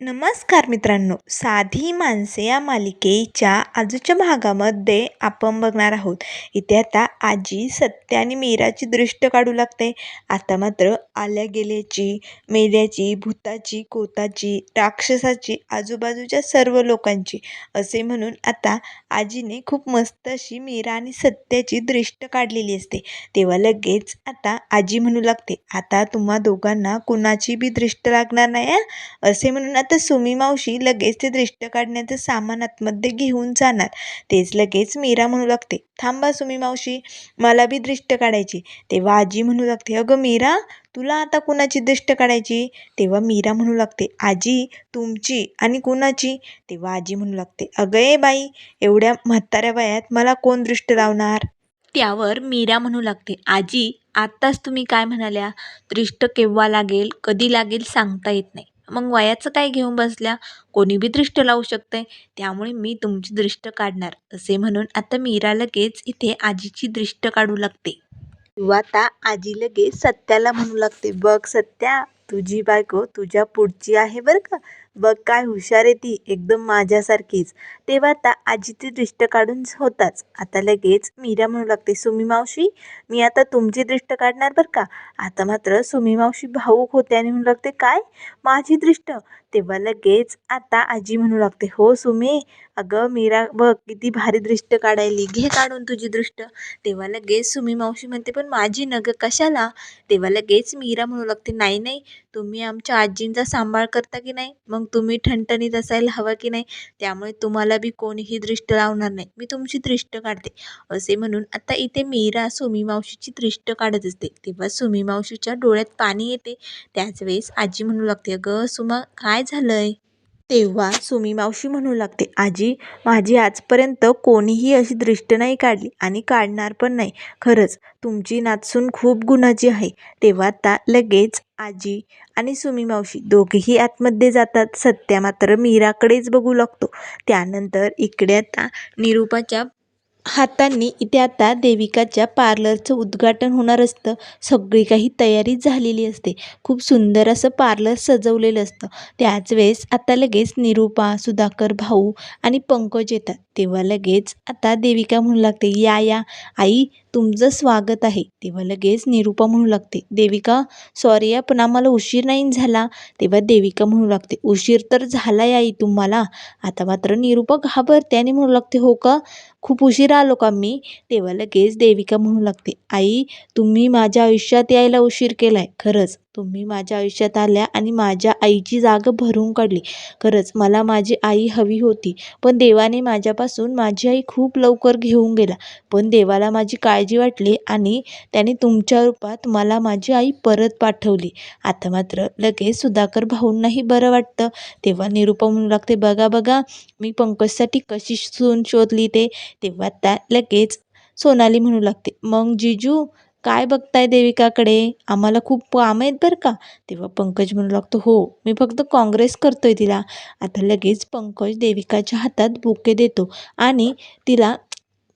नमस्कार मित्रांनो. साधी माणसे या मालिकेच्या आजच्या भागामध्ये आपण बघणार आहोत. इथे आता आजी सत्य आणि मीराची दृष्ट काढू लागते. आता मात्र आल्या गेल्याची मेल्याची भूताची कोताची राक्षसाची आजूबाजूच्या सर्व लोकांची असे म्हणून आता आजीने खूप मस्त अशी मीरा आणि सत्याची दृष्ट काढलेली असते. तेव्हा लगेच आता आजी म्हणू लागते आता तुम्हा दोघांना कुणाची बी दृष्ट लागणार नाही असे म्हणून आता सुमी मावशी लगेच ते दृष्ट काढण्याचं सामान आतमध्ये घेऊन जाणार. तेच लगेच मीरा म्हणू लागते थांबा सुमी मावशी मला बी दृष्ट काढायची. तेव्हा आजी म्हणू लागते अगं मीरा तुला आता कुणाची दृष्ट काढायची? तेव्हा मीरा म्हणू लागते आजी तुमची आणि कुणाची? तेव्हा आजी म्हणू लागते अगं ए बाई एवढ्या म्हाताऱ्या वयात मला कोण दृष्ट लावणार? त्यावर मीरा म्हणू लागते आजी आत्ताच तुम्ही काय म्हणाल्या? दृष्ट केव्हा लागेल कधी लागेल सांगता येत नाही. मग वयाचं काय घेऊन बसल्या? कोणी बी दृष्ट लावू शकते त्यामुळे मी तुमची दृष्ट काढणार असे म्हणून आता मीरा लगेच इथे आजीची दृष्ट काढू लागते. किंवा आता आजी लगेच सत्याला म्हणू लागते. बघ सत्या तुझी बायको तुझ्या पुढची आहे बरं का? बघ काय हुशार आहे ती एकदम माझ्यासारखीच. तेव्हा आता आजीची दृष्ट काढून होताच. आता लगेच मीरा म्हणू लागते सुमी मावशी मी आता तुमची दृष्ट काढणार बरं का? आता मात्र सुमी मावशी भाऊक होते आणि म्हणू लागते काय? माझी दृष्ट? तेव्हा लगेच आता आजी म्हणू लागते हो सुमी अगं मीरा बघ किती भारी दृष्ट काढायली. घे काढून तुझी दृष्ट. तेव्हा लगेच सुमी मावशी म्हणते पण माझी नग कशाला? तेव्हा लगेच मीरा म्हणू लागते नाही नाही तुम्ही आमच्या आजींचा सांभाळ करता की नाही? मग तुम्ही ठणठणीत असायला हवं की नाही त्यामुळे तुम्हाला बी कोणीही दृष्ट लावणार नाही. मी तुमची दृष्ट काढते. असे म्हणून आता इथे मीरा सुमी मावशीची दृष्ट काढत असते. तेव्हा सुमी मावशीच्या डोळ्यात पाणी येते. त्याच वेळेस आजी म्हणू लागते अगं सुमा काय झालंय? तेव्हा सुमी मावशी म्हणू लागते आजी माझी आजपर्यंत कोणीही अशी दृष्ट नाही काढली आणि काढणार पण नाही. खरंच तुमची नाचसून खूप गुणाची आहे. तेव्हा आता लगेच आजी आणि सुमी मावशी दोघेही आतमध्ये जातात. सत्या मात्र मीराकडेच बघू लागतो. त्यानंतर इकडे आता निरूपाच्या हातांनी इथे आता देविकाच्या पार्लरचं उद्घाटन होणार असतं. सगळी काही तयारी झालेली असते. खूप सुंदर असं पार्लर सजवलेलं असतं. त्याच वेळेस आता लगेच निरूपा सुधाकर भाऊ आणि पंकज येतात. तेव्हा लगेच आता देविका म्हणू लागते या या आई तुमचं स्वागत आहे. तेव्हा लगेच निरूपा म्हणू लागते देविका सॉरी पण आम्हाला उशीर नाही झाला. तेव्हा देविका म्हणू लागते उशीर तर झाला आई तुम्हाला. आता मात्र निरूपा घाबरते आणि म्हणू लागते हो का? खूप उशीर आलो का मी? तेव्हा लगेच देविका म्हणू लागते आई तुम्ही माझ्या आयुष्यात यायला उशीर केला आहे खरंच. तुम्ही माझ्या आयुष्यात आल्या आणि माझ्या आईची जागा भरून काढली. खरंच मला माझी आई हवी होती पण देवाने माझ्यापासून माझी आई खूप लवकर घेऊन गेला. पण देवाला माझी काळजी वाटली आणि त्याने तुमच्या रूपात मला माझी आई परत पाठवली. आता मात्र लगेच सुधाकर भाऊंनाही बरं वाटतं. तेव्हा निरूपा म्हणू लागते बघा बघा मी पंकजसाठी कशी सून शोधली ते. तेव्हा त्या लगेच सोनाली म्हणू लागते मग जिजू काय बघताय देविकाकडे? आम्हाला खूप काम आहेत बरं का? तेव्हा पंकज म्हणू लागतो हो मी फक्त काँग्रेस करतोय तिला. आता लगेच पंकज देविकाच्या हातात बुके देतो आणि तिला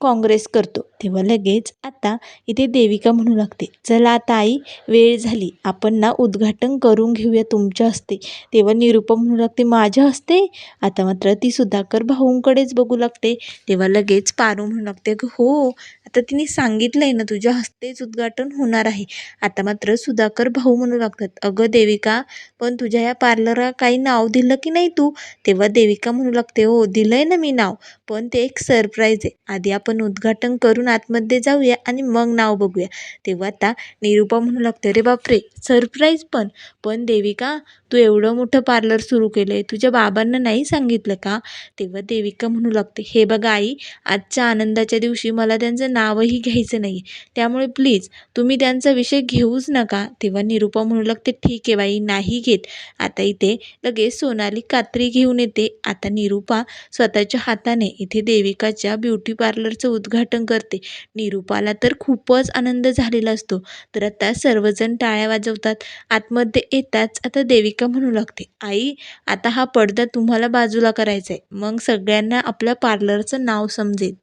काँग्रेस करतो. तेव्हा लगेच आता इथे देविका म्हणू लागते चला आता आई वेळ झाली आपण ना उद्घाटन करून घेऊया तुमच्या हस्ते. तेव्हा निरूपा म्हणू लागते माझ्या हस्ते? आता मात्र ती सुधाकर भाऊंकडेच बघू लागते. तेव्हा लगेच पारू म्हणू लागते हो आता तिने सांगितलंय ना तुझ्या हस्तेच उद्घाटन होणार आहे. आता मात्र सुधाकर भाऊ म्हणू लागतात अगं देविका पण तुझ्या या पार्लरला काही नाव दिलं की नाही तू? तेव्हा देविका म्हणू लागते हो दिलंय ना मी नाव पण ते एक सरप्राईज आहे. आधी आपण उद्घाटन करून आतमध्ये जाऊया आणि मग नाव बघूया. तेव्हा आता निरूपा म्हणू लागते अरे बापरे सरप्राईज पण. पण देविका तू एवढं मोठं पार्लर सुरू केलं आहे तुझ्या बाबांना नाही सांगितलं का? तेव्हा देविका म्हणू लागते हे बघा आई आजच्या आनंदाच्या दिवशी मला त्यांचं नावही घ्यायचं नाही त्यामुळे प्लीज तुम्ही त्यांचा विषय घेऊच नका. तेव्हा निरूपा म्हणू लागते ठीक आहे बाई नाही घेत. आता इथे लगेच सोनाली कात्री घेऊन येते. आता निरूपा स्वतःच्या हाताने इथे देविकाच्या ब्युटी पार्लर पार्लरचं उद्घाटन करते. निरूपाला तर खूपच आनंद झालेला असतो. तर आता सर्वजण टाळ्या वाजवतात. आतमध्ये येताच आता देविका म्हणू लागते आई आता हा पडदा तुम्हाला बाजूला करायचा आहे मग सगळ्यांना आपल्या पार्लरचं नाव समजेल.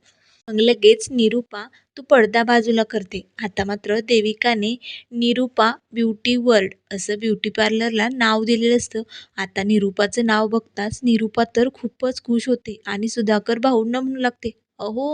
मग लगेच निरूपा तू पडदा बाजूला करते. आता मात्र देविकाने निरूपा ब्युटी वर्ल्ड असं ब्युटी पार्लरला नाव दिलेलं असतं. आता निरूपाचं नाव बघताच निरूपा तर खूपच खुश होते आणि सुधाकर भाऊंना म्हणू लागते अहो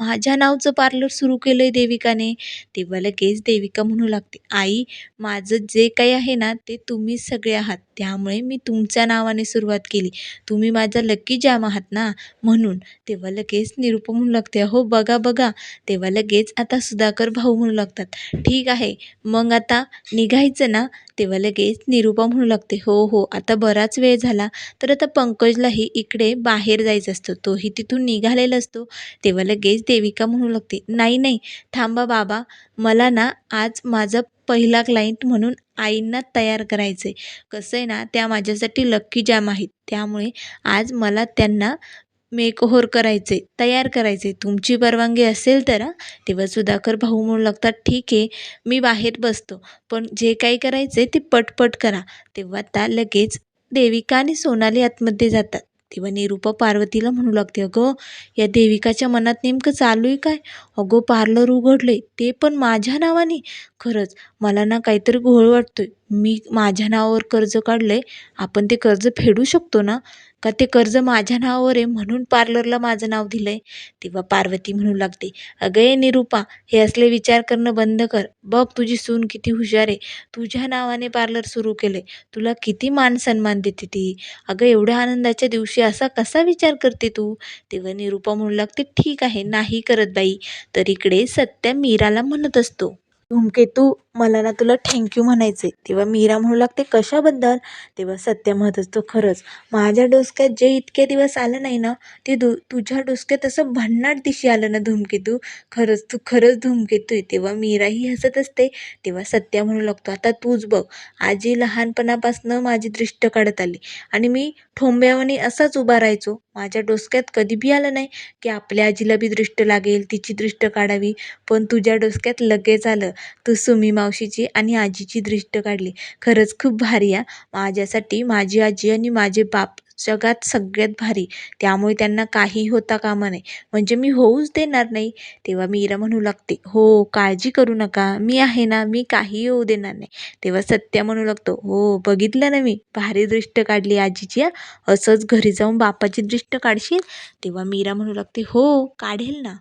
माझ्या नावचं पार्लर सुरू केलं आहे देविकाने. तेव्हा लगेच देविका म्हणू लागते आई माझं जे काही आहे ना ते तुम्हीच सगळे आहात. त्यामुळे मी तुमच्या नावाने सुरुवात केली. तुम्ही माझा लक्की जॅम आहात ना? म्हणून. तेव्हा लगेच निरूपा म्हणू लागते अहो बघा बघा. तेव्हा लगेच आता सुधाकर भाऊ म्हणू लागतात ठीक आहे मग आता निघायचं ना? तेव्हा लगेच निरूपा म्हणू लागते हो हो आता बराच वेळ झाला तर आता पंकजलाही इकडे बाहेर जायचं असतं तोही तिथून निघालेला असतो. तेव्हा लगेच देविका म्हणू लागते नाही नाही थांबा बाबा मला ना आज माझा पहिला क्लायंट म्हणून आईंना तयार करायचं आहे कसं आहे ना त्या माझ्यासाठी लक्की जॅम आहेत. त्यामुळे आज मला त्यांना मेकओव्हर करायचे तयार करायचे तुमची परवानगी असेल तर तेव्हा सुधाकर भाऊ म्हणू लागतात ठीक आहे मी बाहेर बसतो. पण जे काही करायचं आहे ते पटपट करा. तेव्हा त्या लगेच देविका आणि सोनाली आतमध्ये जातात. तेव्हा निरूपा पार्वतीला म्हणू लागते अगं या देविकाच्या मनात नेमकं चालू आहे काय? अगं पार्लर उघडलं ते पण माझ्या नावाने. खरंच मला ना काहीतरी घोळ वाटतोय. मी माझ्या नावावर कर्ज काढलं आहे आपण ते कर्ज फेडू शकतो ना? का ते कर्ज माझ्या नावावर आहे म्हणून पार्लरला माझं नाव दिलं आहे तेव्हा पार्वती म्हणू लागते अगं ये निरूपा हे असले विचार करणं बंद कर. बघ तुझी सून किती हुशार आहे. तुझ्या नावाने पार्लर सुरू केलं आहे तुला किती मान सन्मान देते ती. अगं एवढ्या आनंदाच्या दिवशी असा कसा विचार करते तू? तेव्हा निरूपा म्हणू लागते ठीक आहे नाही करत बाई. तर इकडे सत्या मीराला म्हणत असतो धूमकेतू मला ना तुला थँक्यू म्हणायचे तेव्हा मीरा म्हणू लागते कशाबद्दल? तेव्हा सत्य म्हणत असतो खरंच. माझ्या डोसक्यात जे इतके दिवस आलं नाही ना ते दु तुझ्या डोसक्यात असं भन्नाट दिशी आलं ना धूमकेतू खरंच तू खरंच धूमकेतू आहे तेव्हा मीराही हसत असते. तेव्हा सत्या म्हणू लागतो आता तूच बघ. आजी लहानपणापासनं माझी दृष्ट काढत आली आणि मी ठोंब्यावानी असाच उभा राहायचो. माझ्या डोसक्यात कधी बी आलं नाही की आपल्या आजीला बी दृष्ट लागेल तिची दृष्ट काढावी. पण तुझ्या डोसक्यात लगेच आलं. तू सुमी मावशीची आणि आजीची दृष्ट काढली. खरंच खूप भारी आहे माझ्यासाठी माझी आजी आणि माझे बाप जगात सगळ्यात भारी. त्यामुळे त्यांना काही होता कामा नये. म्हणजे मी होऊच देणार नाही. तेव्हा मीरा म्हणू लागते हो काळजी करू नका. मी आहे ना मी काही होऊ देणार नाही. तेव्हा सत्या म्हणू लागतो हो बघितलं ना मी. भारी दृष्ट काढली आजीची असंच घरी जाऊन बापाची दृष्ट काढशील? तेव्हा मीरा म्हणू लागते हो काढेल ना.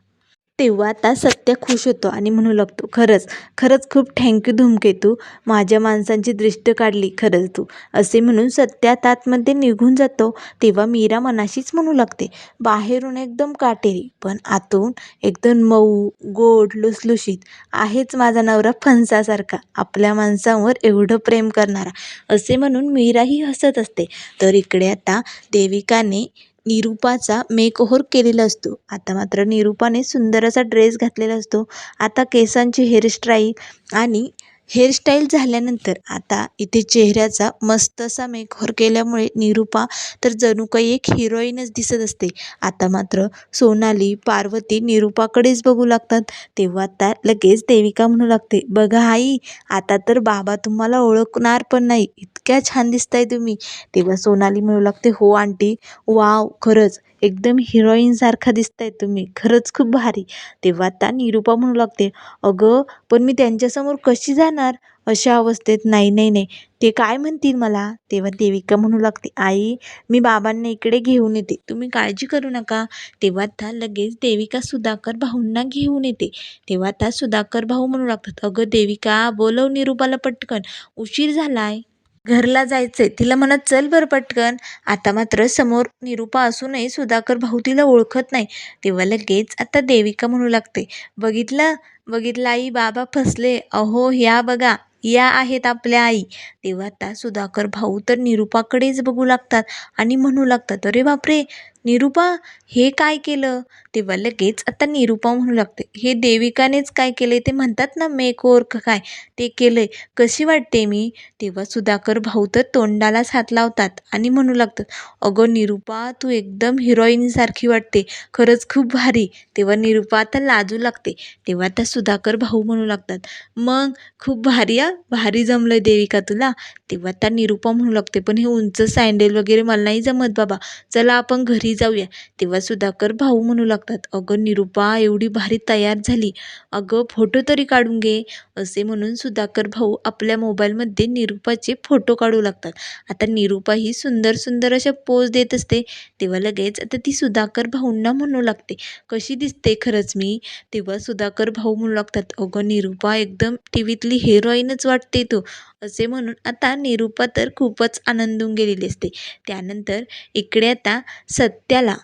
तेव्हा आता सत्य खुश होतो आणि म्हणू लागतो खरंच खरंच खूप थँक्यू धूमकेतू माझ्या माणसांची दृष्ट काढली खरंच तू. असे म्हणून सत्या तातमध्ये निघून जातो तेव्हा मीरा मनाशीच म्हणू लागते बाहेरून एकदम काटेरी पण आतून एकदम मऊ गोड लुसलुशीत आहेच माझा नवरा फणसासारखा आपल्या माणसांवर एवढं प्रेम करणारा. असे म्हणून मीराही हसत असते. तर इकडे आता देविकाने निरूपाचा मेकओव्हर केलेला असतो. आता मात्र निरूपाने सुंदर असा ड्रेस घातलेला असतो. आता केसांची हेअरस्टाईल आणि हेअरस्टाईल झाल्यानंतर आता इथे चेहऱ्याचा मस्त असा मेकओव्हर केल्यामुळे निरूपा तर जणू काही एक हिरोईनच दिसत असते. आता मात्र सोनाली पार्वती निरूपाकडेच बघू लागतात. तेव्हा आता लगेच देविका म्हणू लागते बघा आई आता तर बाबा तुम्हाला ओळखणार पण नाही. इतक्या छान दिसताय तुम्ही. तेव्हा सोनाली म्हणू लागते हो आंटी. वाव खरंच. एकदम हिरोईनसारखा दिसताय तुम्ही. खरंच खूप भारी. तेव्हा आता निरूपा म्हणू लागते अगं पण मी त्यांच्यासमोर कशी जाणार? अशा अवस्थेत नाही नाही नाही. ते काय म्हणतील मला? तेव्हा देविका म्हणू लागते आई मी बाबांना इकडे घेऊन येते. तुम्ही काळजी करू नका. तेव्हा आता लगेच देविका सुधाकर भाऊंना घेऊन येते. तेव्हा आता सुधाकर भाऊ म्हणू लागतात अगं देविका बोलव निरूपाला पटकन. उशीर झालाय. घरला जायचंय. तिला म्हणत चल बरं पटकन. आता मात्र समोर निरूपा असूनही सुधाकर भाऊ तिला ओळखत नाही. तेव्हा लगेच आता देविका म्हणू लागते बघितलं? बघितलं आई बाबा फसले. अहो ह्या बघा. या आहेत आपल्या आई. तेव्हा आता सुधाकर भाऊ तर निरूपाकडेच बघू लागतात आणि म्हणू लागतात अरे बापरे! निरूपा हे काय केलं? तेव्हा लगेच आता निरूपा म्हणू लागते. हे देविकानेच काय केले ते म्हणतात ना मेक ओव्हर काय? ते केलंय. कशी वाटते मी? तेव्हा सुधाकर भाऊ तर तोंडालाच हात लावतात आणि म्हणू लागतात अगं निरूपा तू एकदम हिरोईनसारखी वाटते. खरंच खूप भारी. तेव्हा निरूपा आता लाजू लागते. तेव्हा त्या सुधाकर भाऊ म्हणू लागतात मग खूप भारी आ भारी जमलं देविका तुला? तेव्हा त्या निरूपा म्हणू लागते पण हे उंच सँडेल वगैरे मला नाही जमत बाबा. चला आपण घरी घरी जाऊया. तेव्हा सुधाकर भाऊ म्हणू लागतात अगं निरुपा एवढी भारी तयार झाली. अगं फोटो तरी काढून घे. असे म्हणून सुधाकर भाऊ आपल्या मोबाईलमध्ये निरुपाचे फोटो काढू लागतात. आता निरुपा ही सुंदर सुंदर अशा पोज देत असते. तेव्हा लगेच आता ती सुधाकर भाऊंना म्हणू लागते कशी दिसते खरंच मी? तेव्हा सुधाकर भाऊ म्हणू लागतात अगं निरुपा एकदम टी व्हीतली हिरोईनच वाटते तू. असे म्हणून आता निरूपा तर खूपच आनंदून गेलेली असते. त्यानंतर इकडे आता सत्याला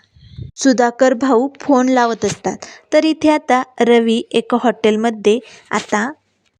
सुधाकर भाऊ फोन लावत असतात. तर इथे आता रवी एका हॉटेलमध्ये आता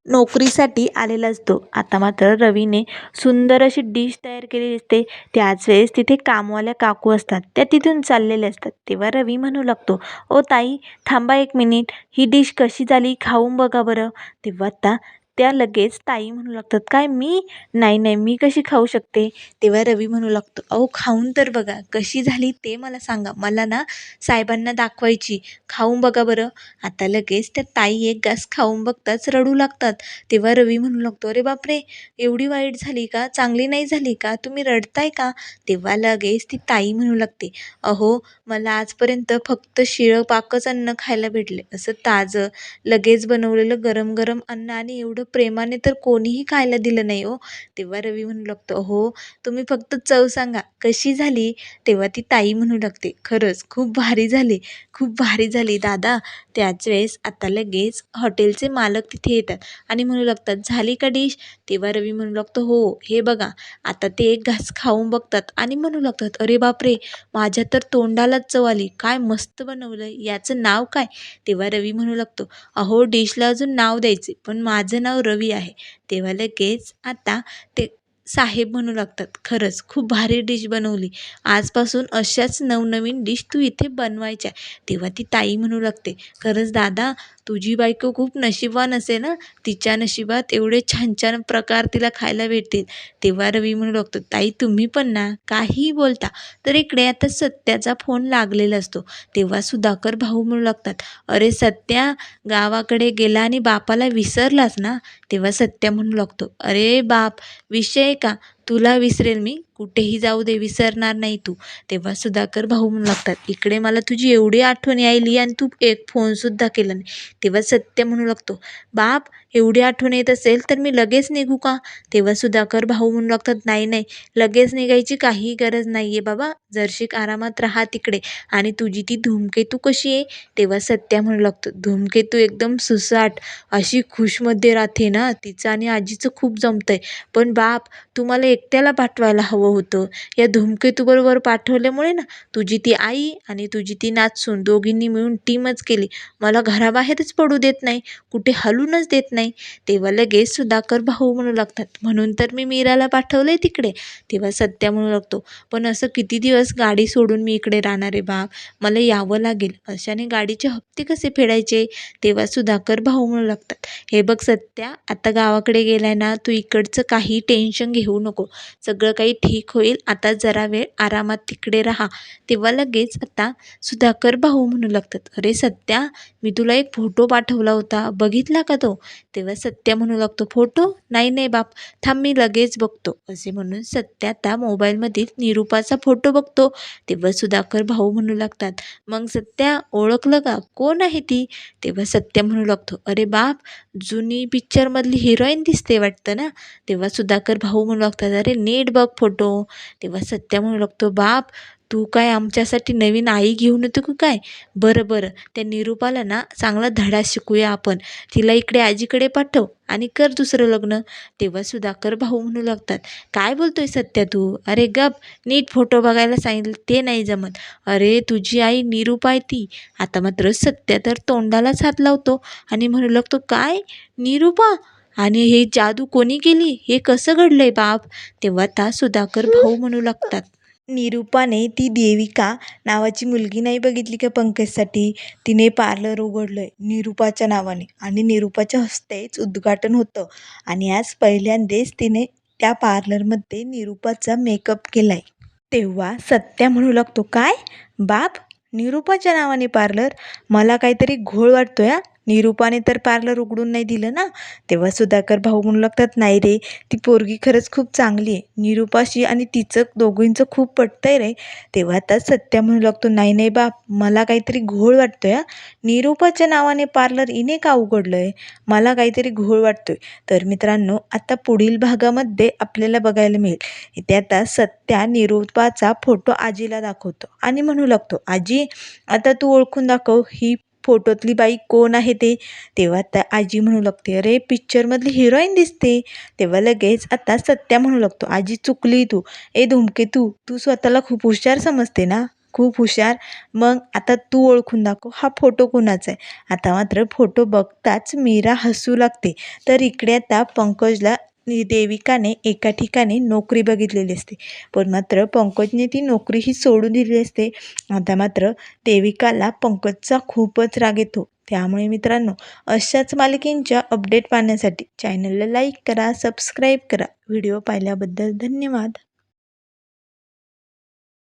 नोकरीसाठी आलेला असतो. आता मात्र रवीने सुंदर अशी डिश तयार केलेली असते. त्याच वेळेस तिथे कामवाल्या काकू असतात. त्या तिथून चाललेल्या असतात. तेव्हा रवी म्हणू लागतो ओ ताई थांबा एक मिनिट ही डिश कशी झाली? खाऊन बघा बरं. तेव्हा आता त्या लगेच ताई म्हणू लागतात काय मी? नाही नाही मी कशी खाऊ शकते? तेव्हा रवी म्हणू लागतो अहो खाऊन तर बघा कशी झाली ते मला सांगा. मला ना साहेबांना दाखवायची. खाऊन बघा बरं. आता लगेच त्या ताई एक घास खाऊन बघताच रडू लागतात. तेव्हा रवी म्हणू लागतो अरे बापरे! एवढी वाईट झाली का? चांगली नाही झाली का? तुम्ही रडताय का? तेव्हा लगेच ती ताई म्हणू लागते अहो मला आजपर्यंत फक्त शिळं पाकच अन्न खायला भेटले. असं ताजं लगेच बनवलेलं गरम गरम अन्न आणि एवढं प्रेमाने तर कोणीही खायला दिलं नाही हो. तेव्हा रवी म्हणू लागतो हो तुम्ही फक्त चव सांगा. कशी झाली? तेव्हा ती ताई म्हणू लागते खरंच खूप भारी झाली. खूप भारी झाली दादा. त्याच वेळेस आता लगेच हॉटेलचे मालक तिथे येतात आणि म्हणू लागतात झाली का डिश? तेव्हा रवी म्हणू लागतो हो हे बघा. आता ते एक घास खाऊन बघतात आणि म्हणू लागतात अरे बापरे माझ्या तर तोंडालाच चव आली. काय मस्त बनवलं याचं नाव काय? तेव्हा रवी म्हणू लागतो अहो डिशला अजून नाव द्यायचे पण माझं नाव रवी आहे. तेव्हा लगेच आता ते साहेब म्हणू लागतात. खरंच खूप भारी डिश बनवली. आजपासून अशाच नवनवीन डिश तू इथे बनवायच्या. तेव्हा ती ताई म्हणू लागते खरंच दादा तुझी बायको खूप नशीबवान असेल ना तिच्या नशिबात एवढे छान छान प्रकार तिला खायला भेटतील. तेव्हा रवी म्हणू लागतो ताई तुम्ही पण ना काहीही बोलता. तर इकडे आता सत्याचा फोन लागलेला असतो. तेव्हा सुधाकर भाऊ म्हणू लागतात अरे सत्या गावाकडे गेला आणि बापाला विसरलास ना? तेव्हा सत्या म्हणू लागतो अरे बाप विषय का? तुला विसरेल मी. कुठेही जाऊ दे विसरणार नाही तू. तेव्हा सुधाकर भाऊ म्हणू लागतात इकडे मला तुझी एवढी आठवण यायली आणि तू एक फोनसुद्धा केला नाही. तेव्हा सत्य म्हणू लागतो बाप एवढी आठवण येत असेल तर मी लगेच निघू का? तेव्हा सुधाकर भाऊ म्हणू लागतात नाही नाही लगेच निघायची काही गरज नाही आहे बाबा. जरशीक आरामात राहा तिकडे आणि तुझी ती धूमकेतू कशी आहे? तेव्हा सत्या म्हणू लागतो धूमकेतू एकदम सुसाट अशी खुशमध्ये राहते ना तिचं आणि आजीचं खूप जमतं आहे पण बाप तुम्हाला एकट्याला पाठवायला हवं होतं. या धूमकेतूबरोबर पाठवल्यामुळे ना तुझी ती आई आणि तुझी ती नाचसून दोघींनी मिळून टीमच केली. मला घराबाहेरच पडू देत नाही कुठे हलूनच देत नाही. तेव्हा लगेच सुधाकर भाऊ म्हणू लागतात म्हणून तर मी मीराला पाठवलं आहे तिकडे. तेव्हा सत्या म्हणू लागतो पण असं किती दिवस गाडी सोडून मी इकडे राहणार आहे बाप? मला यावं लागेल. अशाने गाडीचे हप्ते कसे फेडायचे? तेव्हा सुधाकर भाऊ म्हणू लागतात हे बघ सत्या आता गावाकडे गेलाय ना तू इकडचं काही टेन्शन घेऊ नको. सगळं काही ठीक होईल. आता जरा वेळ आरामात तिकडे राहा. तेव्हा लगेच आता सुधाकर भाऊ म्हणू लागतात अरे सत्या मी तुला एक फोटो पाठवला होता. बघितला का तो? तेव्हा सत्या म्हणू लागतो फोटो? नाही नाही बाप. थांब मी लगेच बघतो. असे म्हणून सत्या त्या मोबाईलमधील निरूपाचा फोटो बघतो. तेव्हा सुधाकर भाऊ म्हणू लागतात मग सत्या ओळखलं का? कोण आहे ती? तेव्हा सत्या म्हणू लागतो अरे बाप जुनी पिक्चरमधली हिरोईन दिसते वाटतं ना? तेव्हा सुधाकर भाऊ म्हणू लागतात अरे नीट बघ फोटो. तेव्हा सत्या म्हणू लागतो बाप तू काय आमच्यासाठी नवीन आई घेऊन येतो की काय? बरं बरं. त्या निरूपाला ना चांगला धडा शिकूया आपण. तिला इकडे आजीकडे पाठव आणि कर दुसरं लग्न. तेव्हा सुधाकर भाऊ म्हणू लागतात काय बोलतोय सत्या तू? अरे गप नीट फोटो बघायला सांगितलं ते नाही जमत. अरे तुझी आई निरूपा आहे ती. आता मात्र सत्या तर तोंडालाच हात लावतो आणि म्हणू लागतो काय? निरूपा? आणि हे जादू कोणी केली? हे कसं घडलंय बाप? तेव्हा ता सुधाकर भाऊ म्हणू लागतात. निरूपाने ती देविका नावाची मुलगी नाही बघितली का पंकजसाठी? तिने पार्लर उघडलं आहे निरूपाच्या नावाने. आणि निरूपाच्या हस्तेच उद्घाटन होतं. आणि आज पहिल्यांदाच तिने त्या पार्लरमध्ये निरूपाचा मेकअप केला आहे तेव्हा सत्या म्हणू लागतो काय? बाप निरूपाच्या नावाने पार्लर? मला काहीतरी घोळ वाटतो या निरूपाने तर पार्लर उघडून नाही दिलं ना. तेव्हा सुधाकर भाऊ म्हणू लागतात नाही रे ती पोरगी खरंच खूप चांगली आहे. निरूपाशी आणि तिचं दोघींचं खूप पटतंय रे. तेव्हा आता सत्या म्हणू लागतो नाही नाही बाप मला काहीतरी घोळ वाटतोय हा. निरूपाच्या नावाने पार्लर इने का उघडलं आहे मला काहीतरी घोळ वाटतोय. तर मित्रांनो आता पुढील भागामध्ये आपल्याला बघायला मिळेल. इथे आता सत्या निरूपाचा फोटो आजीला दाखवतो आणि म्हणू लागतो आजी आता तू ओळखून दाखव ही फोटोतली बाई कोण आहे ते? तेव्हा आता आजी म्हणू लागते अरे पिक्चरमधली हिरोईन दिसते. तेव्हा लगेच आता सत्या म्हणू लागतो आजी चुकली तू. ए धुमके तू. तू स्वतःला खूप हुशार समजते ना? खूप हुशार. मग आता तू ओळखून दाखव हा फोटो कोणाचा आहे? आता मात्र फोटो बघताच मीरा हसू लागते. तर इकडे आता पंकजला देविकाने एका ठिकाणी नोकरी बघितलेली असते. पण मात्र पंकजने ती नोकरी ही सोडून दिली असते. आता मात्र देविकाला पंकजचा खूपच राग येतो. त्यामुळे मित्रांनो अशाच मालिकेंच्या अपडेट पाहण्यासाठी चॅनलला लाईक करा सबस्क्राईब करा. व्हिडिओ पाहिल्याबद्दल धन्यवाद.